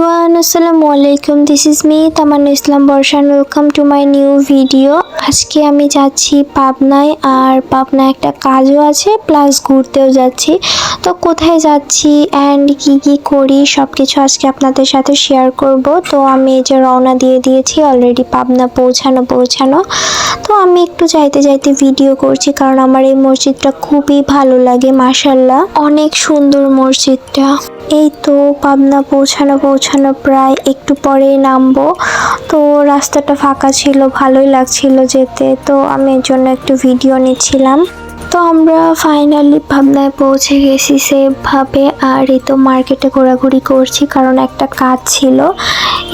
Everyone আসসালামু আলাইকুম this is me Tamanna Islam Barshan welcome to my new video আজকে আমি যাচ্ছি পাবনায়, আর পাবনায় একটা কাজও আছে প্লাস ঘুরতেও যাচ্ছি। তো কোথায় যাচ্ছি অ্যান্ড কি কি করি সব কিছু আজকে আপনাদের সাথে শেয়ার করব। তো আমি এই যে রওনা দিয়ে দিয়েছি অলরেডি পাবনা পৌঁছানো পৌঁছানো। তো আমি একটু যাইতে যাইতে ভিডিও করছি, কারণ আমার এই মসজিদটা খুবই ভালো লাগে মাসাল্লাহ অনেক সুন্দর মসজিদটা। এই তো পাবনা পৌঁছানো পৌঁছানো প্রায় একটু পরেই নামবো। তো রাস্তাটা ফাঁকা ছিল, ভালোই লাগছিল যেতে। তো আমি এর জন্য একটু ভিডিও নিচ্ছিলাম। তো আমরা ফাইনালি ভাবনায় পৌঁছে গেছি সেফভাবে আর এই তো মার্কেটে ঘোরাঘুরি করছি, কারণ একটা কাজ ছিল।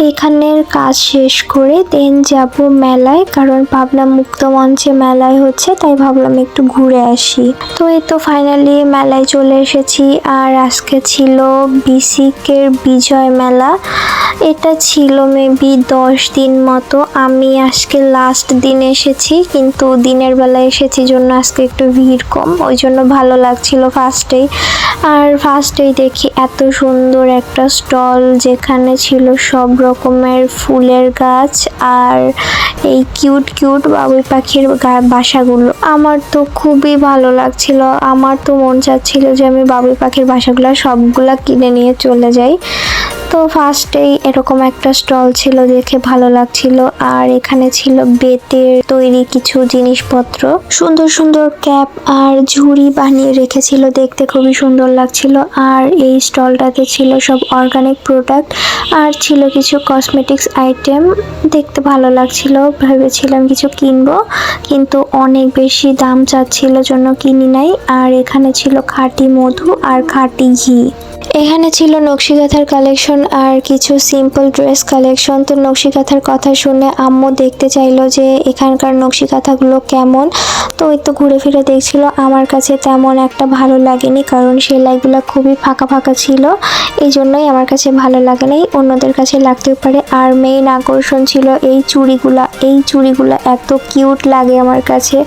এখানের কাজ শেষ করে দেন যাব মেলায়, কারণ পাবনা মুক্ত মঞ্চে মেলায় হচ্ছে, তাই ভাবলাম একটু ঘুরে আসি। তো এই তো ফাইনালি মেলায় চলে এসেছি, আর আজকে ছিল বিসিকের বিজয় মেলা। এটা ছিল মেবি দশ দিন মতো। আমি আজকে লাস্ট দিন এসেছি, কিন্তু দিনের বেলা এসেছি, জন্য আজকে একটু ভিড় কম ওই জন্য ভালো লাগছিল ফার্স্টেই আর ফার্স্টেই দেখি এত সুন্দর একটা স্টল যেখানে ছিল সব রকমের ফুলের গাছ আর এই কিউট কিউট বাবুই পাখির বাসাগুলো। আমার তো খুবই ভালো লাগছিল। আমার তো মন চাচ্ছিল যে আমি বাবুই পাখির বাসাগুলো সবগুলা কিনে নিয়ে চলে যাই। তো ফার্স্টেই এরকম একটা স্টল ছিল দেখে ভালো লাগছিল। আর এখানে ছিল বেতের তৈরি কিছু জিনিসপত্র। সুন্দর সুন্দর ক্যাপ আর ঝুড়ি বানিয়ে রেখেছিল দেখতে, খুবই সুন্দর লাগছিল। আর এই স্টলটাতে ছিল সব অর্গানিক প্রোডাক্ট আর ছিল কিছু কসমেটিক্স আইটেম দেখতে ভালো লাগছিল, ভেবেছিলাম কিছু কিনবো, কিন্তু অনেক বেশি দাম চাচ্ছিল জন্য কিনি নাই। আর এখানে ছিল খাঁটি মধু আর খাঁটি ঘি। এখানে ছিল নকশিকাথার কালেকশন আর কিছু সিম্পল ড্রেস কালেকশন তো নকশিকাথার কথা শুনে আম্মু দেখতে চাইলো যে এখানকার নকশিকাথাগুলো কেমন। তো ওই তো ঘুরে ফিরে দেখছিল, আমার কাছে তেমন একটা ভালো লাগেনি কারণ সেলাইগুলো খুবই ফাঁকা ফাঁকা ছিল। এই জন্যই আমার কাছে ভালো লাগে নাই অন্যদের কাছে লাগতেও পারে। আর মেইন আকর্ষণ ছিল এই চুড়িগুলা এই চুড়িগুলা এত কিউট লাগে আমার কাছে।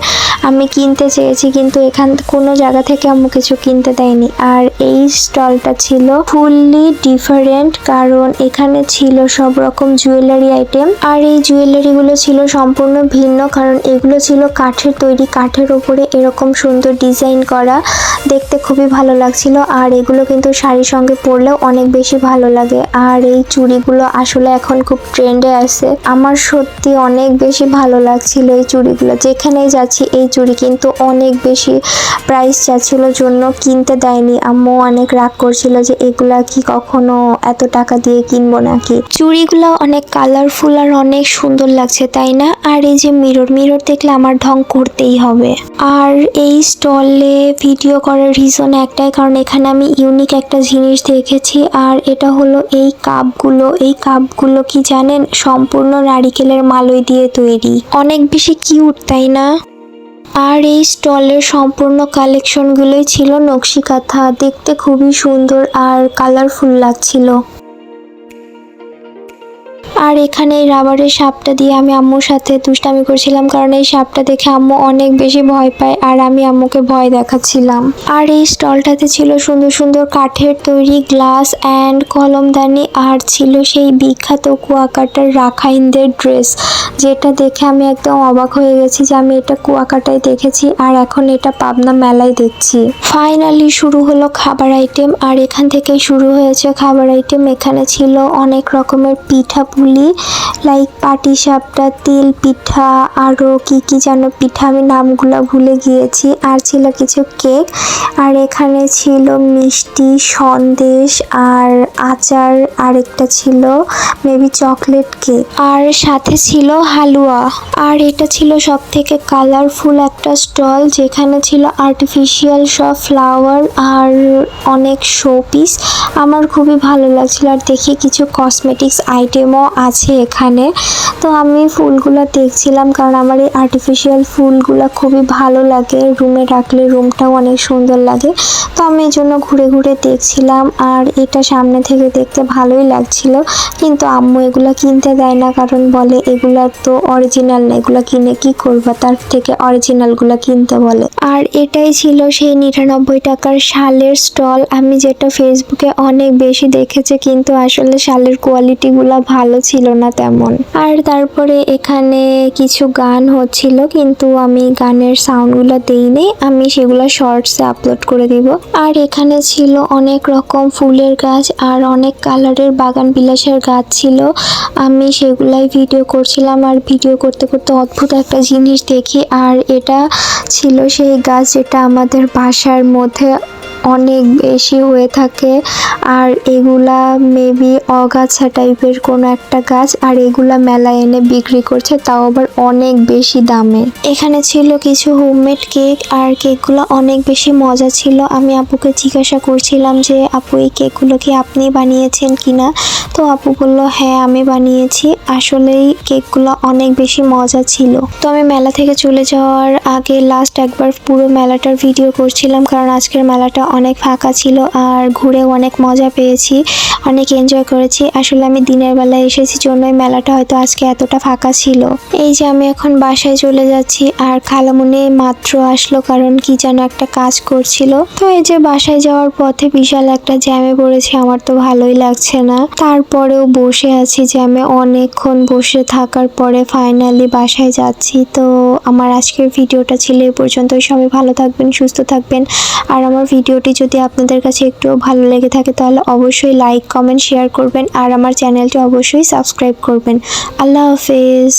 আমি কিনতে চেয়েছি, কিন্তু এখান, কোনো জায়গা থেকে আম্মু কিছু কিনতে দেয়নি। আর এই স্টলটা ছিল ফুললি ডিফারেন্ট কারণ এখানে ছিল সব রকম জুয়েলারি আইটেম আর এই জুয়েলারিগুলো ছিল সম্পূর্ণ ভিন্ন, কারণ এগুলো ছিল কাঠের তৈরি, কাঠের ওপরে এরকম সুন্দর ডিজাইন করা। দেখতে খুবই ভালো লাগছিল, আর এগুলো কিন্তু শাড়ির সঙ্গে পরলেও অনেক বেশি ভালো লাগে। আর এই চুড়িগুলো আসলে এখন খুব ট্রেন্ডে আছে। আমার সত্যি অনেক বেশি ভালো লাগছিল এই চুড়িগুলো। যেখানেই যাচ্ছি, এই চুড়ি কিন্তু অনেক বেশি প্রাইস চাচ্ছিল জন্য কিনতে দেয়নি। আম্মু অনেক রাগ করছিল যে এগুলা কি কখনো এত টাকা দিয়ে কিনবো নাকি? চুড়িগুলো অনেক কালারফুল আর অনেক সুন্দর লাগছে, তাই না? আর এই যে মিরর মিরর দেখলে আমার ঢং করতেই হবে। আর এই স্টলে ভিডিও করার রিজন একটাই, কারণ এখানে আমি ইউনিক একটা জিনিস দেখেছি, আর এটা হলো এই কাপগুলো এই কাপগুলো কি জানেন? সম্পূর্ণ নারিকেলের মালই দিয়ে তৈরি। অনেক বেশি কিউট তাই না? আর এই স্টলের সম্পূর্ণ কালেকশনগুলোই ছিল নকশিকাঁথা দেখতে খুবই সুন্দর আর কালারফুল লাগছিল। আর এখানে এই রাবারের সাপটা দিয়ে আমি আম্মুর সাথে দুষ্টামি করছিলাম, কারণ এই সাপটা দেখে আম্মু অনেক বেশি ভয় পায় আর আমি আম্মুকে ভয় দেখাচ্ছিলাম। আর এই স্টলটাতে ছিল সুন্দর সুন্দর কাঠের তৈরি গ্লাস অ্যান্ড কলমদানি, আর ছিল সেই বিখ্যাত কুয়াকাটার রাখাইনদের ড্রেস, যেটা দেখে আমি একদম অবাক হয়ে গেছি যে আমি এটা কুয়াকাটায় দেখেছি আর এখন এটা পাবনা মেলায় দেখছি। ফাইনালি শুরু হলো খাবার আইটেম, আর এখান থেকেই শুরু হয়েছে খাবার আইটেম। এখানে ছিল অনেক রকমের পিঠা পুলি লাইক পাটি সাপটা, তিল পিঠা আরও কি কি যেন পিঠা, আমি নামগুলো ভুলে গিয়েছি। আর ছিল কিছু কেক। আর এখানে ছিল মিষ্টি, সন্দেশ, আর আচার আরেকটা ছিল মেবি চকলেট কেক আর সাথে ছিল হালুয়া। আর এটা ছিল সব থেকে কালারফুল একটা স্টল যেখানে ছিল আর্টিফিশিয়াল সব ফ্লাওয়ার আর অনেক শো পিস আমার খুবই ভালো লাগছিল। আর দেখি কিছু কসমেটিক্স আইটেমও আছে এখানে। তো আমি ফুলগুলো দেখছিলাম কারণ আমার এই আর্টিফিশিয়াল ফুলগুলো খুবই ভালো লাগে। রুমে রাখলে রুমটাও অনেক সুন্দর লাগে। তো আমি এই জন্য ঘুরে ঘুরে দেখছিলাম আর এটা সামনে থেকে দেখতে ভালোই লাগছিল। কিন্তু আম্মু এগুলো কিনতে দেয় না কারণ বলে, এগুলো তো অরিজিনাল না, এগুলো কিনে কি করবা? তার থেকে অরিজিনালগুলো কিনতে বলে। আর এটাই ছিল সেই নিরানব্বই টাকার শালের স্টল। আমি যেটা ফেসবুকে অনেক বেশি দেখেছি, কিন্তু আসলে শালের কোয়ালিটিগুলো ভালো ছিল না তেমন। আর তারপরে এখানে কিছু গান হচ্ছিল, কিন্তু আমি গানের সাউন্ডগুলো দিইনি, আমি সেগুলো শর্টসে আপলোড করে দিব। আর এখানে ছিল অনেক রকম ফুলের গাছ আর অনেক কালারের বাগান বিলাসের গাছ ছিল। আমি সেগুলাই ভিডিও করছিলাম আর ভিডিও করতে করতে অদ্ভুত একটা জিনিস দেখি, আর এটা ছিল সেই গাছ যেটা আমাদের বাসার মধ্যে অনেক বেশি হয়ে থাকে। আর এগুলা মেবি অগাছা টাইপের কোনো একটা গাছ, আর এগুলা মেলায় এনে বিক্রি করছে, তাও আবার অনেক বেশি দামে। এখানে ছিল কিছু হোমমেড কেক আর কেকগুলো অনেক বেশি মজা ছিল। আমি আপুকে জিজ্ঞাসা করছিলাম যে, আপু, এই কেকগুলো কি আপনি বানিয়েছেন কিনা? তো আপু বলল হ্যাঁ আমি বানিয়েছি। আসলেই কেকগুলো অনেক বেশি মজা ছিল। তো আমি মেলা থেকে চলে যাওয়ার আগে লাস্ট একবার পুরো মেলাটার ভিডিও করছিলাম, কারণ আজকের মেলাটা অনেক ফাঁকা ছিল আর ঘুরেও অনেক মজা পেয়েছি, অনেক এনজয় করেছি। আসলে আমি দিনের বেলায় এসেছি জন্যই মেলাটা হয়তো আজকে এতটা ফাঁকা ছিল। এই যে আমি এখন বাসায় চলে যাচ্ছি আর খালামুনি মাত্র আসলো কারণ কি যেন একটা কাজ করছিল। তো এই যে বাসায় যাওয়ার পথে বিশাল একটা জ্যামে পড়েছি, আমার তো ভালোই লাগছে না। তারপরেও বসে আছি জ্যামে, অনেকক্ষণ বসে থাকার পরে ফাইনালি বাসায় যাচ্ছি। তো আমার আজকের ভিডিওটা ছিল এ পর্যন্তই। সবাই ভালো থাকবেন, সুস্থ থাকবেন। আর আমার ভিডিওটি যদি আপনাদের কাছে একটুও ভালো লেগে থাকে, তাহলে অবশ্যই লাইক কমেন্ট শেয়ার করবেন আর আমার চ্যানেলটি অবশ্যই সাবস্ক্রাইব করবেন। আল্লাহ হাফেজ।